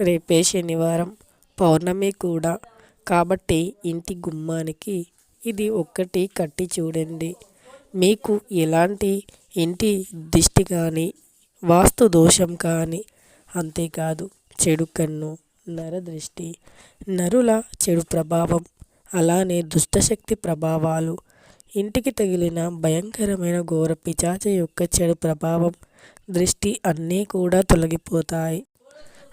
రేపే శనివారం. పౌర్ణమి కూడా. కాబట్టి ఇంటి గుమ్మానికి ఇది ఒక్కటి కట్టి చూడండి. మీకు ఎలాంటి ఇంటి దిష్టి కానీ వాస్తు దోషం కానీ అంతేకాదు. చెడు కన్ను నరదృష్టి నరుల చెడు ప్రభావం అలానే దుష్టశక్తి ప్రభావాలు ఇంటికి తగిలిన భయంకరమైన ఘోర పిచాచ యొక్క చెడు ప్రభావం దృష్టి అన్నీ కూడా తొలగిపోతాయి.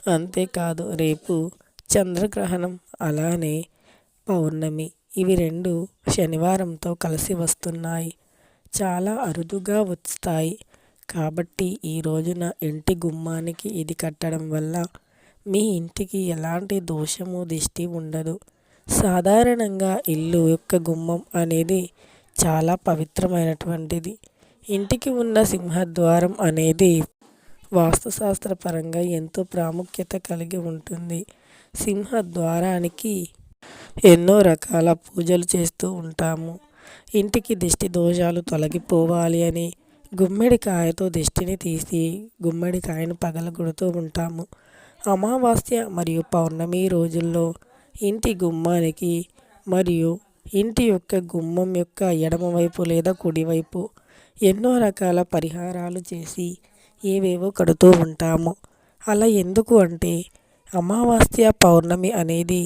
అంతేకాదు రేపు చంద్రగ్రహణం అలానే పౌర్ణమి. ఇవి రెండు శనివారంతో కలిసి వస్తున్నాయి. చాలా అరుదుగా వస్తాయి. కాబట్టి ఈ రోజున ఇంటి గుమ్మానికి ఇది కట్టడం వల్ల మీ ఇంటికి ఎలాంటి దోషము దిష్టి ఉండదు. సాధారణంగా ఇల్లు యొక్క గుమ్మం అనేది చాలా పవిత్రమైనటువంటిది. ఇంటికి ఉన్న సింహద్వారం అనేది వాస్తుశాస్త్రపరంగా ఎంతో ప్రాముఖ్యత కలిగి ఉంటుంది. సింహద్వారానికి ఎన్నో రకాల పూజలు చేస్తూ ఉంటాము. ఇంటికి దిష్టి దోషాలు తొలగిపోవాలి అని గుమ్మడికాయతో దిష్టిని తీసి గుమ్మడికాయను పగలగొడుతూ ఉంటాము. అమావాస్య మరియు పౌర్ణమి రోజుల్లో ఇంటి గుమ్మానికి మరియు ఇంటి యొక్క గుమ్మం యొక్క ఎడమవైపు లేదా కుడివైపు ఎన్నో రకాల పరిహారాలు చేసి ఏవేవో కడుతూ ఉంటాము. అలా ఎందుకు అంటే అమావాస్య పౌర్ణమి అనేది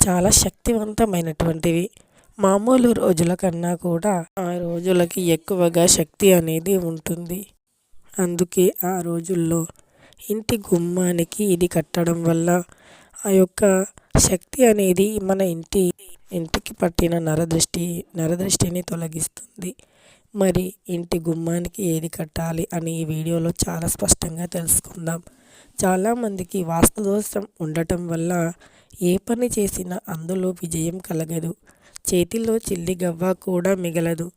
చాలా శక్తివంతమైనటువంటివి మామూలు రోజుల కన్నా కూడా ఆ రోజులకి ఎక్కువగా శక్తి అనేది ఉంటుంది. అందుకే ఆ రోజుల్లో ఇంటి గుమ్మానికి ఇది కట్టడం వల్ల ఆ యొక్క శక్తి అనేది మన ఇంటి ఇంటికి పట్టిన నరదృష్టి నరదృష్టిని తొలగిస్తుంది. మరి ఇంటి గుమ్మానికి ఏది కట్టాలి అని ఈ వీడియోలో చాలా స్పష్టంగా తెలుసుకుందాం. చాలామందికి వాస్తు దోషం ఉండటం వల్ల ఏ పని చేసినా అందులో విజయం కలగదు. చేతిలో చిల్లి గవ్వ కూడా మిగలదు.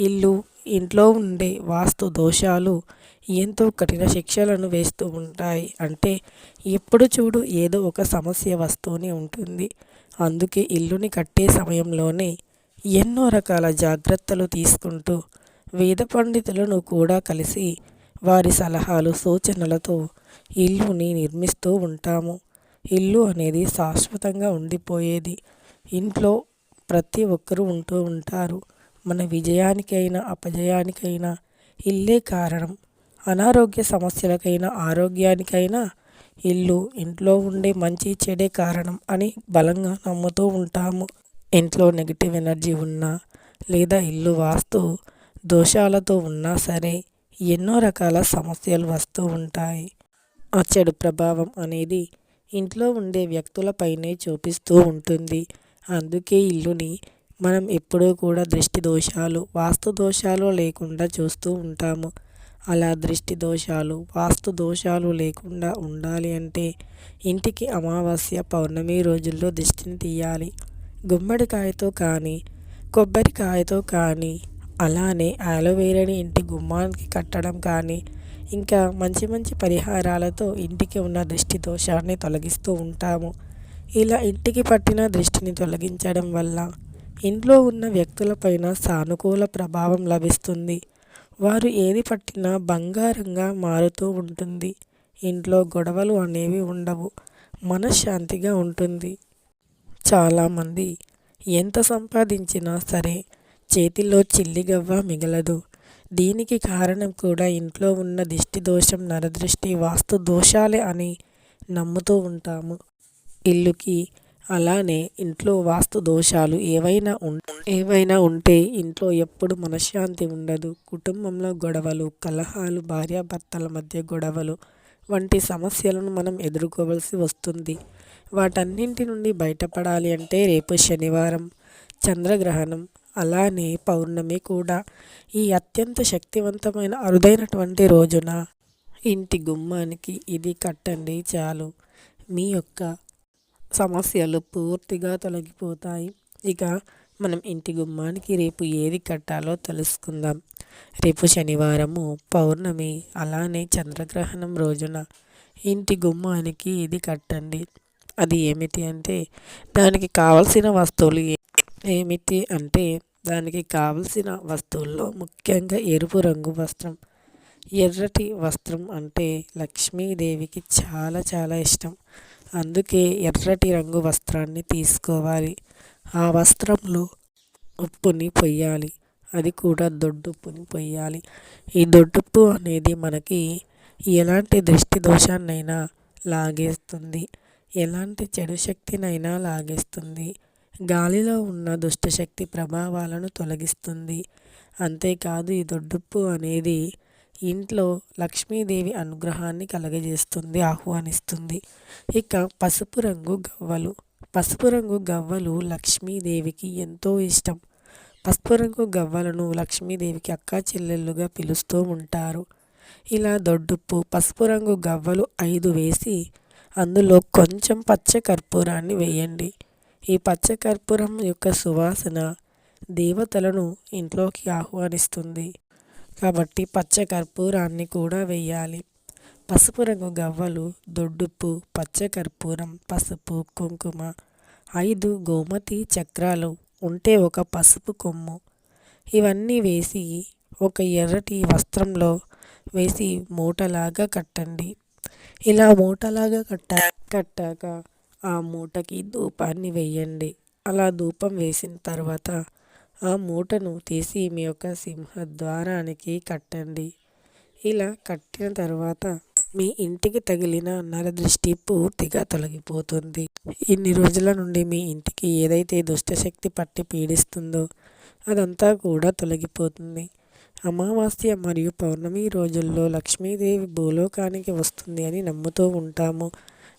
ఇల్లు ఇంట్లో ఉండే వాస్తు దోషాలు ఎంతో కఠిన శిక్షలను వేస్తూ ఉంటాయి. అంటే ఎప్పుడు చూడు ఏదో ఒక సమస్య వస్తూనే ఉంటుంది. అందుకే ఇల్లుని కట్టే సమయంలోనే ఎన్నో రకాల జాగ్రత్తలు తీసుకుంటూ వేద పండితులను కూడా కలిసి వారి సలహాలు సూచనలతో ఇల్లుని నిర్మిస్తూ ఉంటాము. ఇల్లు అనేది శాశ్వతంగా ఉండిపోయేది. ఇంట్లో ప్రతి ఒక్కరూ ఉంటూ ఉంటారు. మన విజయానికైనా అపజయానికైనా ఇల్లే కారణం. అనారోగ్య సమస్యలకైనా ఆరోగ్యానికైనా ఇల్లు ఇంట్లో ఉండే మంచి చెడే కారణం అని బలంగా నమ్ముతూ ఉంటాము. ఇంట్లో నెగిటివ్ ఎనర్జీ ఉన్నా లేదా ఇల్లు వాస్తు దోషాలతో ఉన్నా సరే ఎన్నో రకాల సమస్యలు వస్తూ ఉంటాయి. ఆ చెడు ప్రభావం అనేది ఇంట్లో ఉండే వ్యక్తులపైనే చూపిస్తూ ఉంటుంది. అందుకే ఇల్లుని మనం ఎప్పుడూ కూడా దృష్టి దోషాలు వాస్తు దోషాలు లేకుండా చూస్తూ ఉంటాము. అలా దృష్టి దోషాలు వాస్తు దోషాలు లేకుండా ఉండాలి అంటే ఇంటికి అమావాస్య పౌర్ణమి రోజుల్లో దృష్టిని తీయాలి. గుమ్మడికాయతో కానీ కొబ్బరికాయతో కానీ అలానే ఆలోవేరాని ఇంటి గుమ్మానికి కట్టడం కానీ ఇంకా మంచి మంచి పరిహారాలతో ఇంటికి ఉన్న దృష్టి దోషాన్ని తొలగిస్తూ ఉంటాము. ఇలా ఇంటికి పట్టిన దృష్టిని తొలగించడం వల్ల ఇంట్లో ఉన్న వ్యక్తులపైన సానుకూల ప్రభావం లభిస్తుంది. వారు ఏది పట్టినా బంగారంగా మారుతూ ఉంటుంది. ఇంట్లో గొడవలు అనేవి ఉండవు. మనశ్శాంతిగా ఉంటుంది. చాలామంది ఎంత సంపాదించినా సరే చేతిలో చిల్లిగవ్వ మిగలదు. దీనికి కారణం కూడా ఇంట్లో ఉన్న దిష్టి దోషం నరదృష్టి వాస్తు దోషాలే అని నమ్ముతూ ఉంటాము. ఇల్లుకి అలానే ఇంట్లో వాస్తు దోషాలు ఏవైనా ఉం ఏవైనా ఉంటే ఇంట్లో ఎప్పుడు మనశ్శాంతి ఉండదు. కుటుంబంలో గొడవలు కలహాలు భార్యాభర్తల మధ్య గొడవలు వంటి సమస్యలను మనం ఎదుర్కోవలసి వస్తుంది. వాటన్నింటి నుండి బయటపడాలి అంటే రేపు శనివారం చంద్రగ్రహణం అలానే పౌర్ణమి కూడా. ఈ అత్యంత శక్తివంతమైన అరుదైనటువంటి రోజున ఇంటి గుమ్మానికి ఇది కట్టండి చాలు. మీ యొక్క సమస్యలు పూర్తిగా తొలగిపోతాయి. ఇక మనం ఇంటి గుమ్మానికి రేపు ఏది కట్టాలో తెలుసుకుందాం. రేపు శనివారము పౌర్ణమి అలానే చంద్రగ్రహణం రోజున ఇంటి గుమ్మానికి ఇది కట్టండి. అది ఏమిటి అంటే దానికి కావలసిన వస్తువులు ఏమిటి అంటే దానికి కావలసిన వస్తువుల్లో ముఖ్యంగా ఎరుపు రంగు వస్త్రం. ఎర్రటి వస్త్రం అంటే లక్ష్మీదేవికి చాలా చాలా ఇష్టం. అందుకే ఎర్రటి రంగు వస్త్రాన్ని తీసుకోవాలి. ఆ వస్త్రంలో ఉప్పుని పొయ్యాలి. అది కూడా దొడ్డుప్పుని పొయ్యాలి. ఈ దొడ్డుప్పు అనేది మనకి ఎలాంటి దృష్టి దోషాన్నైనా లాగేస్తుంది. ఎలాంటి చెడు శక్తినైనా లాగేస్తుంది. గాలిలో ఉన్న దుష్టశక్తి ప్రభావాలను తొలగిస్తుంది. అంతేకాదు ఈ దొడ్డుప్పు అనేది ఇంట్లో లక్ష్మీదేవి అనుగ్రహాన్ని కలగజేస్తుంది ఆహ్వానిస్తుంది. ఇక పసుపు రంగు గవ్వలు. పసుపు రంగు గవ్వలు లక్ష్మీదేవికి ఎంతో ఇష్టం. పసుపు రంగు గవ్వలను లక్ష్మీదేవికి అక్కా చెల్లెళ్ళుగా పిలుస్తూ ఉంటారు. ఇలా దొడ్డుప్పు పసుపు రంగు గవ్వలు ఐదు వేసి అందులో కొంచెం పచ్చ కర్పూరాన్ని వేయండి. ఈ పచ్చ కర్పూరం యొక్క సువాసన దేవతలను ఇంట్లోకి ఆహ్వానిస్తుంది. కాబట్టి పచ్చ కర్పూరాన్ని కూడా వేయాలి. పసుపు రంగు గవ్వలు దొడ్డుప్పు పచ్చ కర్పూరం పసుపు కుంకుమ ఐదు గోమతి చక్రాలు ఉంటే ఒక పసుపు కొమ్ము. ఇవన్నీ వేసి ఒక ఎర్రటి వస్త్రంలో వేసి మూటలాగా కట్టండి. ఇలా మూటలాగా కట్టా కట్టాక ఆ మూటకి ధూపాన్ని వేయండి. అలా ధూపం వేసిన తర్వాత ఆ మూటను తీసి మీ యొక్క సింహద్వారానికి కట్టండి. ఇలా కట్టిన తర్వాత మీ ఇంటికి తగిలిన నరదృష్టి పూర్తిగా తొలగిపోతుంది. ఇన్ని రోజుల నుండి మీ ఇంటికి ఏదైతే దుష్టశక్తి పట్టి పీడిస్తుందో అదంతా కూడా తొలగిపోతుంది. అమావాస్య మరియు పౌర్ణమి రోజుల్లో లక్ష్మీదేవి భూలోకానికి వస్తుంది అని నమ్ముతూ ఉంటాము.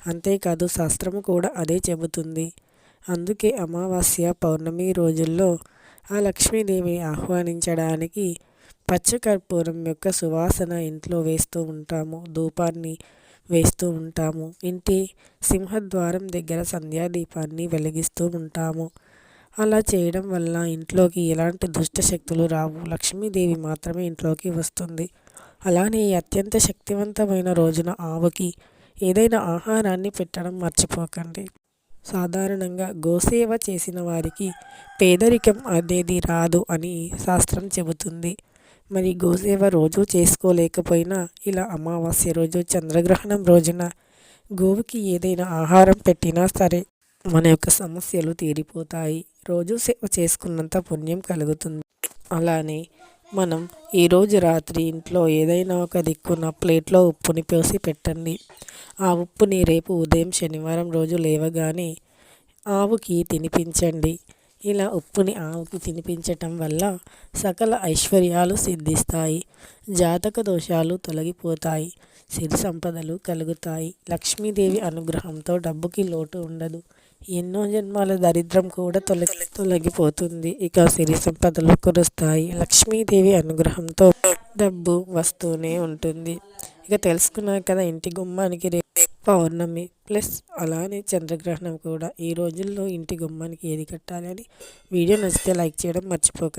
అంతేకాదు శాస్త్రము కూడా అదే చెబుతుంది. అందుకే అమావాస్య పౌర్ణమి రోజుల్లో ఆ లక్ష్మీదేవిని ఆహ్వానించడానికి పచ్చకర్పూరం యొక్క సువాసన ఇంట్లో వేస్తూ ఉంటాము. ధూపాన్ని వేస్తూ ఉంటాము. ఇంటి సింహద్వారం దగ్గర సంధ్యాదీపాన్ని వెలిగిస్తూ ఉంటాము. అలా చేయడం వల్ల ఇంట్లోకి ఎలాంటి దుష్ట శక్తులు రావు. లక్ష్మీదేవి మాత్రమే ఇంట్లోకి వస్తుంది. అలానే అత్యంత శక్తివంతమైన రోజున ఆవుకి ఏదైనా ఆహారాన్ని పెట్టడం మర్చిపోకండి. సాధారణంగా గోసేవ చేసిన వారికి పేదరికం అనేది రాదు అని శాస్త్రం చెబుతుంది. మరి గోసేవ రోజు చేసుకోలేకపోయినా ఇలా అమావాస్య రోజు చంద్రగ్రహణం రోజున గోవుకి ఏదైనా ఆహారం పెట్టినా సరే మన యొక్క సమస్యలు తీరిపోతాయి. రోజు సేవ చేసుకున్నంత పుణ్యం కలుగుతుంది. అలానే మనం ఈరోజు రాత్రి ఇంట్లో ఏదైనా ఒక దిక్కున ప్లేట్లో ఉప్పుని పోసి పెట్టండి. ఆ ఉప్పుని రేపు ఉదయం శనివారం రోజు లేవగానే ఆవుకి తినిపించండి. ఇలా ఉప్పుని ఆవుకి తినిపించటం వల్ల సకల ఐశ్వర్యాలు సిద్ధిస్తాయి. జాతక దోషాలు తొలగిపోతాయి. సిరి సంపదలు కలుగుతాయి. లక్ష్మీదేవి అనుగ్రహంతో డబ్బుకి లోటు ఉండదు. ఎన్నో జన్మాల దరిద్రం కూడా తొలగి తొలగిపోతుంది. ఇక సిరి సంపదలు కురుస్తాయి. లక్ష్మీదేవి అనుగ్రహంతో డబ్బు వస్తూనే ఉంటుంది. ఇక తెలుసుకున్నారు కదా ఇంటి గుమ్మానికి పౌర్ణమి. ప్లస్ అలానే చంద్రగ్రహణం కూడా. ఈ రోజుల్లో ఇంటి గుమ్మానికి ఏది కట్టాలి అని వీడియో నచ్చితే లైక్ చేయడం మర్చిపోకండి